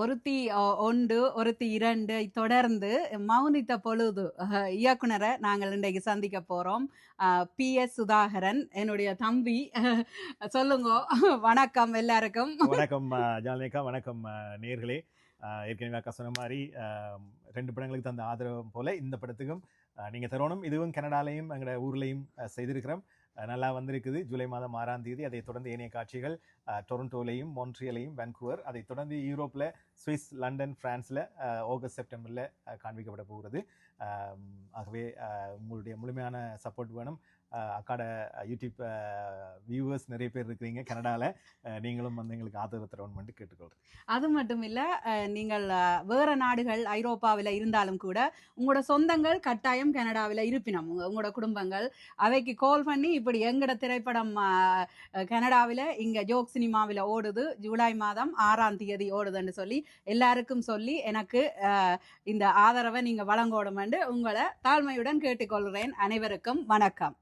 ஒருத்தி ஒன்று ஒருத்தி இரண்டு தொடர்ந்து மௌனித்த பொழுது இயக்குனரை நாங்கள் இன்றைக்கு சந்திக்க போகிறோம் பி. எஸ். சுதாகரன் என்னுடைய தம்பி. சொல்லுங்க. வணக்கம் எல்லாருக்கும். வணக்கம் அஹ், ஜாலினிகா வணக்கம் நேர்களே. ஏற்கனவே அக்கா சொன்ன மாதிரி ரெண்டு படங்களுக்கு தந்த ஆதரவு போல இந்த படத்துக்கும் நீங்கள் தரணும். இதுவும் கனடாலையும் எங்களோட ஊர்லையும் செய்திருக்கிறோம். நல்லா வந்திருக்குது. ஜூலை மாதம் ஆறாம் தேதி. அதைத் தொடர்ந்து ஏனைய காட்சிகள் டொரண்டோலையும் மொன்ட்ரியலையும் வான்கூவர் அதைத் தொடர்ந்து யூரோப்பில் சுவிஸ் லண்டன் பிரான்ஸில் ஆகஸ்ட் செப்டம்பரில் காண்பிக்கப்பட போகிறது. ஆகவே உங்களுடைய முழுமையான சப்போர்ட் வேணும். அக்காட யூடியூப் வியூவர்ஸ் நிறைய பேர் இருக்கிறீங்க கனடாவில் நீங்களும் வந்து எங்களுக்கு ஆதரவு தரணும்னு கேட்டுக்கொள்கிறேன் அது மட்டும் இல்லை நீங்கள் வேறு நாடுகள் ஐரோப்பாவில் இருந்தாலும் கூட உங்களோட சொந்தங்கள் கட்டாயம் கனடாவில் இருப்பினம். உங்கள் உங்களோட குடும்பங்கள். அவைக்கு கால் பண்ணி இப்படி எங்களோட திரைப்படம் கனடாவில் இங்கே ஜோக் சினிமாவில் ஓடுது ஜூலை மாதம் ஆறாம் தேதி ஓடுதுன்னு சொல்லி எல்லாருக்கும் சொல்லி எனக்கு இந்த ஆதரவை நீங்கள் வழங்கோடும் என்று உங்களை தாழ்மையுடன் கேட்டுக்கொள்கிறேன். அனைவருக்கும் வணக்கம்.